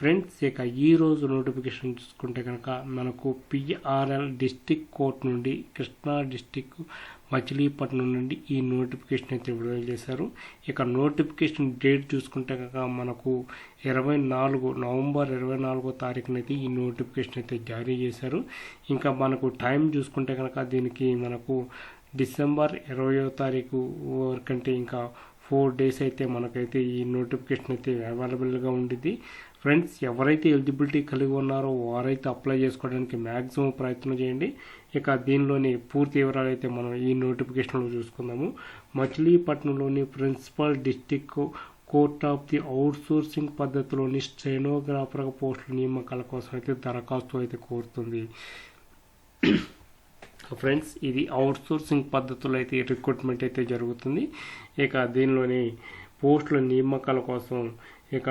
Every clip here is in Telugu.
ఫ్రెండ్స్ ఇక ఈ రోజు నోటిఫికేషన్ చూసుకుంటే కనుక మనకు పిఆర్ఎల్ డిస్టిక్ కోర్ట్ నుండి కృష్ణా డిస్టిక్ మచిలీపట్నం నుండి ఈ నోటిఫికేషన్ అయితే విడుదల చేశారు. ఇక నోటిఫికేషన్ డేట్ చూసుకుంటే కనుక మనకు ఇరవై నాలుగు నవంబర్ ఇరవై నాలుగో తారీఖునైతే ఈ నోటిఫికేషన్ అయితే జారీ చేశారు. ఇంకా మనకు టైం చూసుకుంటే కనుక దీనికి మనకు డిసెంబర్ ఇరవయో తారీఖు వరకంటే ఇంకా ఫోర్ డేస్ అయితే మనకైతే ఈ నోటిఫికేషన్ అయితే అవైలబుల్గా ఉండిద్ది. ఫ్రెండ్స్ ఎవరైతే ఎలిజిబిలిటీ కలిగి ఉన్నారో వారైతే అప్లై చేసుకోవడానికి మ్యాక్సిమం ప్రయత్నం చేయండి. ఇక దీనిలోని పూర్తి వివరాలు అయితే మనం ఈ నోటిఫికేషన్లో చూసుకుందాము. మచిలీపట్నంలోని principal district court of the outsourcing పద్ధతిలోని stenographer పోస్టుల నియామకాల కోసం అయితే దరఖాస్తు అయితే కోరుతుంది. ఫ్రెండ్స్ ఇది అవుట్సోర్సింగ్ పద్ధతిలో అయితే రిక్రూట్మెంట్ అయితే జరుగుతుంది. ఇక దీనిలోని పోస్టుల నియామకాల కోసం ఇక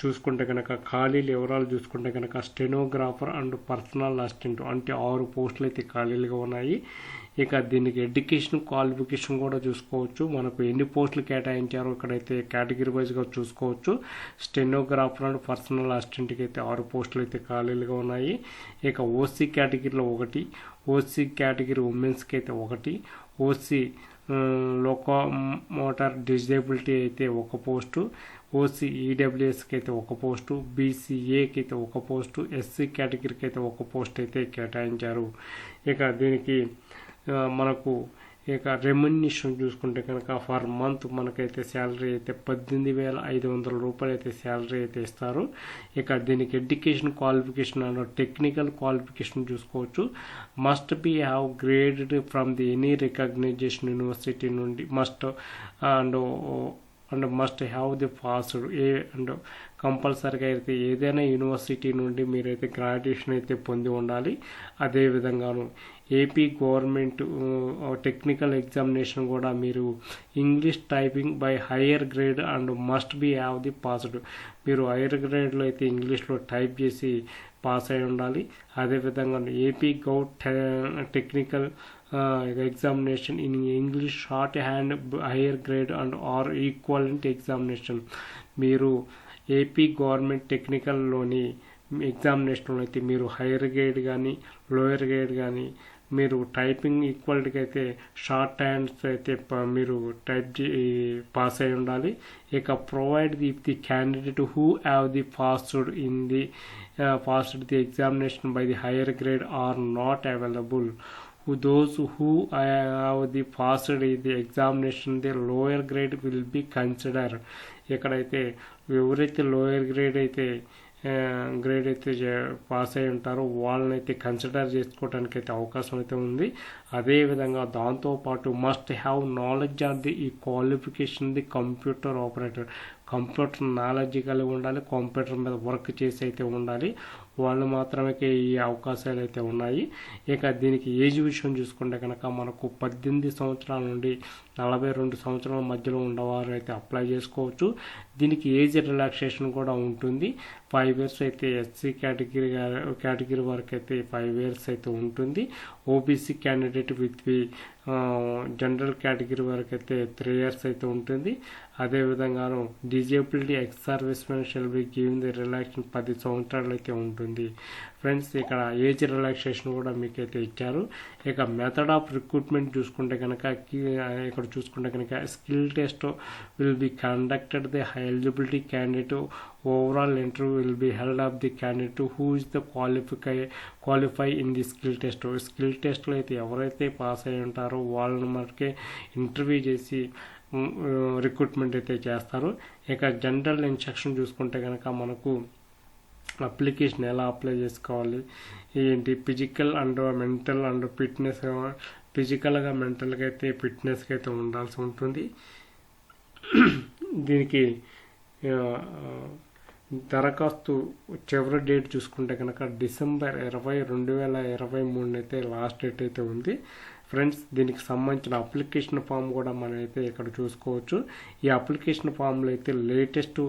చూసుకుంటే కనుక ఖాళీలు వివరాలు చూసుకుంటే కనుక స్టెనోగ్రాఫర్ అండ్ పర్సనల్ అసిస్టెంట్ అంటే ఆరు పోస్టులు అయితే ఖాళీలుగా ఉన్నాయి. ఇక దీనికి ఎడ్యుకేషన్ క్వాలిఫికేషన్ కూడా చూసుకోవచ్చు. మనకు ఎన్ని పోస్టులు కేటాయించారో ఇక్కడైతే కేటగిరీ వైజ్గా చూసుకోవచ్చు. స్టెనోగ్రాఫర్ అండ్ పర్సనల్ అసిస్టెంట్కి అయితే ఆరు పోస్టులు అయితే ఖాళీలుగా ఉన్నాయి. ఇక ఓసీ కేటగిరీలో ఒకటి ఓసీ కేటగిరీ ఉమెన్స్కి అయితే ఒకటి ఓసీ లోకో మోటార్ డిజేబిలిటీ అయితే ఒక పోస్టు ఓసీ ఈడబ్ల్యూఎస్కి అయితే ఒక పోస్టు బీసీఏకి అయితే ఒక పోస్టు ఎస్సీ కేటగిరీకి అయితే ఒక పోస్ట్ అయితే కేటాయించారు. ఇక దీనికి మనకు ఇక రెమ్యునేషన్ చూసుకుంటే కనుక ఫర్ మంత్ మనకైతే శాలరీ అయితే పద్దెనిమిది వేల ఐదు వందల రూపాయలు అయితే శాలరీ అయితే ఇస్తారు. ఇక దీనికి education qualification and technical qualification చూసుకోవచ్చు. Must be have graded from the any recognisation university నుండి must and and must have the passed a and కంపల్సరీగా అయితే ఏదైనా యూనివర్సిటీ నుండి మీరైతే గ్రాడ్యుయేషన్ అయితే పొంది ఉండాలి. అదేవిధంగాను ఏపీ గవర్నమెంట్ టెక్నికల్ ఎగ్జామినేషన్ కూడా మీరు English typing by higher grade and must be have the passed మీరు హయ్యర్ గ్రేడ్లో అయితే ఇంగ్లీష్లో టైప్ చేసి పాస్ అయి ఉండాలి. అదేవిధంగా AP govt technical examination in English shorthand higher grade and or equivalent examination మీరు ఏపీ గవర్నమెంట్ టెక్నికల్లోని ఎగ్జామినేషన్లో అయితే మీరు హైయర్ గ్రేడ్ కానీ లోయర్ గ్రేడ్ కానీ మీరు టైపింగ్ ఈక్వాలిటీకి అయితే షార్ట్ హ్యాండ్స్ అయితే మీరు టైప్ పాస్ అయి ఉండాలి. ఇక provide the the candidate who have the passed in the passed the examination by the higher grade are not available who those who uh, have the passed the examination the lower grade will be considered. ఎక్కడైతే ఎవరైతే లోయర్ గ్రేడ్ అయితే గ్రేడ్ అయితే పాస్ అయి ఉంటారో వాళ్ళని అయితే కన్సిడర్ చేసుకోవడానికి అయితే అవకాశం అయితే ఉంది. అదేవిధంగా దాంతోపాటు must have knowledge of the ఈ qualification the computer operator computer knowledge కలిగి ఉండాలి కంప్యూటర్ మీద వర్క్ చేసి అయితే ఉండాలి. వాళ్ళు మాత్రమే ఈ అవకాశాలు అయితే ఉన్నాయి. ఇక దీనికి ఏజ్ విషయం చూసుకుంటే కనుక మనకు పద్దెనిమిది సంవత్సరాల నుండి నలభై రెండు సంవత్సరాల మధ్యలో ఉన్నవారు అయితే అప్లై చేసుకోవచ్చు. దీనికి ఏజ్ రిలాక్సేషన్ కూడా ఉంటుంది. ఫైవ్ ఇయర్స్ అయితే ఎస్సీ కేటగిరీ కేటగిరీ వరకు అయితే ఫైవ్ ఇయర్స్ అయితే ఉంటుంది. OBC candidate with general category వరకు అయితే త్రీ ఇయర్స్ అయితే ఉంటుంది. అదేవిధంగాను disability ex servicemen shall be giving the relaxation పది సంవత్సరాలు అయితే ఉంటుంది. ఫ్రెండ్స్ ఇక్కడ ఏజ్ రిలాక్సేషన్ కూడా మీకైతే ఇచ్చారు. ఇక మెథడ్ ఆఫ్ రిక్రూట్మెంట్ చూసుకుంటే కనుక ఇక్కడ చూసుకుంటే కనుక skill test will be conducted the eligibility candidate overall interview will be held of the candidate who is the qualify qualify in the skill test skill టెస్ట్లో అయితే ఎవరైతే పాస్ అయి ఉంటారో వాళ్ళని మనకి ఇంటర్వ్యూ చేసి రిక్రూట్మెంట్ అయితే చేస్తారు. ఇక జనరల్ ఇన్స్ట్రక్షన్ చూసుకుంటే కనుక మనకు అప్లికేషన్ ఎలా అప్లై చేసుకోవాలి? ఏంటి? Physical and mental and fitness ఫిజికల్గా మెంటల్గా అయితే ఫిట్నెస్కి అయితే ఉండాల్సి ఉంటుంది. దీనికి దరఖాస్తు చివరి డేట్ చూసుకుంటే కనుక డిసెంబర్ ఇరవై రెండు వేల ఇరవై మూడునైతే లాస్ట్ డేట్ అయితే ఉంది. ఫ్రెండ్స్ దీనికి సంబంధించిన అప్లికేషన్ ఫామ్ కూడా మనం అయితే ఇక్కడ చూసుకోవచ్చు. ఈ అప్లికేషన్ ఫామ్లో అయితే లేటెస్ట్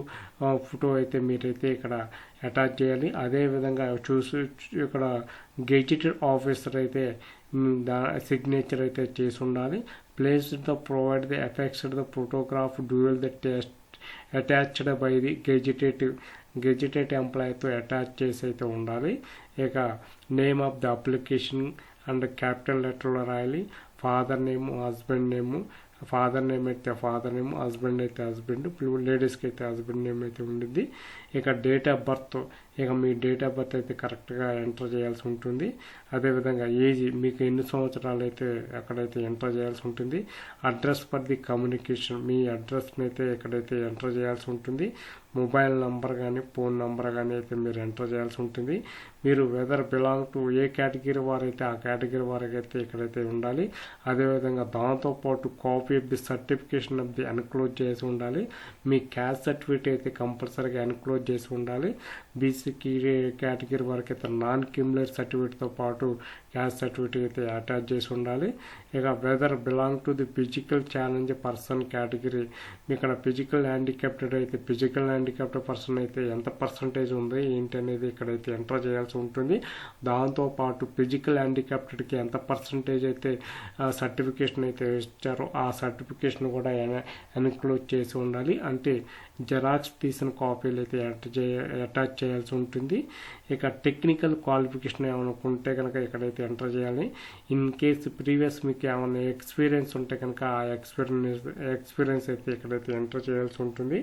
ఫోటో అయితే మీరైతే ఇక్కడ అటాచ్ చేయాలి. అదేవిధంగా చూసి ఇక్కడ గెజిటెడ్ ఆఫీసర్ అయితే దా సిగ్నేచర్ అయితే చేసి ఉండాలి. Place the provide the effects the photograph dual the test attached by the gazettative gazetted ఎంప్లాయ్తో attach చేసి అయితే ఉండాలి. ఇక name of the application and capital లెటర్లో రాయాలి. Father name husband name father name అయితే ఫాదర్ నేమ్ హస్బెండ్ అయితే హస్బెండ్ లేడీస్కి అయితే హస్బెండ్ నేమ్ అయితే ఉండిద్ది. ఇక డేట్ ఆఫ్ బర్త్ ఇక మీ డేట్ ఆఫ్ బర్త్ అయితే కరెక్ట్గా ఎంటర్ చేయాల్సి ఉంటుంది. అదేవిధంగా ఏజ్ మీకు ఎన్ని సంవత్సరాలు అయితే అక్కడైతే ఎంటర్ చేయాల్సి ఉంటుంది అడ్రస్ ఫర్ ది కమ్యూనికేషన్ మీ అడ్రస్ని అయితే ఎక్కడైతే ఎంటర్ చేయాల్సి ఉంటుంది మొబైల్ నంబర్ కానీ ఫోన్ నంబర్ కానీ అయితే మీరు ఎంటర్ చేయాల్సి ఉంటుంది. మీరు whether belong to a category వారైతే ఆ కేటగిరీ వారికి అయితే ఇక్కడైతే ఉండాలి. అదేవిధంగా దాంతోపాటు copy of the certification of the enclose చేసి ఉండాలి. మీ క్యాస్ట్ సర్టిఫికేట్ అయితే కంపల్సరీగా ఎన్క్లోజ్ చేసి ఉండాలి. బీసీ కేటగిరీ వరకు అయితే నాన్ క్యూములర్ సర్టిఫికేట్తో పాటు క్యాస్ట్ సర్టిఫికేట్ అయితే అటాచ్ చేసి ఉండాలి. ఇక whether belong to the physical challenge person category. ఇక్కడ ఫిజికల్ హ్యాండిక్యాప్టెడ్ అయితే ఫిజికల్ హ్యాండిక్యాప్టెడ్ పర్సన్ అయితే ఎంత పర్సంటేజ్ ఉంది ఏంటి అనేది ఇక్కడైతే ఎంటర్ చేయాల్సి ఉంటుంది. దాంతోపాటు ఫిజికల్ హ్యాండిక్యాప్టెడ్కి ఎంత పర్సంటేజ్ అయితే సర్టిఫికేషన్ అయితే ఇచ్చారో ఆ సర్టిఫికేషన్ కూడా ఎన్క్లోజ్ చేసి ఉండాలి. అంటే జెరాక్స్ తీసిన కాపీలు అయితే అటాచ్ చేయాల్సి ఉంటుంది. ఇక టెక్నికల్ క్వాలిఫికేషన్ ఏమైనా ఉంటే కనుక ఇక్కడైతే ఎంటర్ చేయాలి. ఇన్ కేస్ ప్రీవియస్ మీకు ఏమైనా ఎక్స్పీరియన్స్ ఉంటే కనుక ఆ ఎక్స్పీరియన్స్ ఎక్స్పీరియన్స్ అయితే ఇక్కడైతే ఎంటర్ చేయాల్సి ఉంటుంది.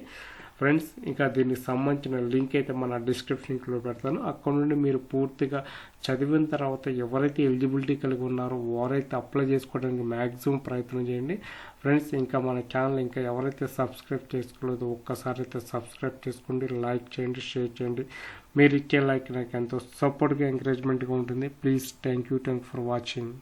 ఫ్రెండ్స్ ఇంకా దీనికి సంబంధించిన లింక్ అయితే మన డిస్క్రిప్షన్లో పెడతాను. అక్కడ నుండి మీరు పూర్తిగా చదివిన తర్వాత ఎవరైతే ఎలిజిబిలిటీ కలిగి ఉన్నారో వారైతే అప్లై చేసుకోవడానికి మ్యాక్సిమం ప్రయత్నం చేయండి. ఫ్రెండ్స్ ఇంకా మన ఛానల్ ఇంకా ఎవరైతే సబ్స్క్రైబ్ చేసుకోలేదో ఒక్కసారి అయితే సబ్స్క్రైబ్ చేసుకోండి లైక్ చేయండి షేర్ చేయండి. మీరు ఇచ్చే లైక్ నాకు ఎంతో సపోర్ట్గా ఎంకరేజ్మెంట్గా ఉంటుంది. Please thank you thank for watching.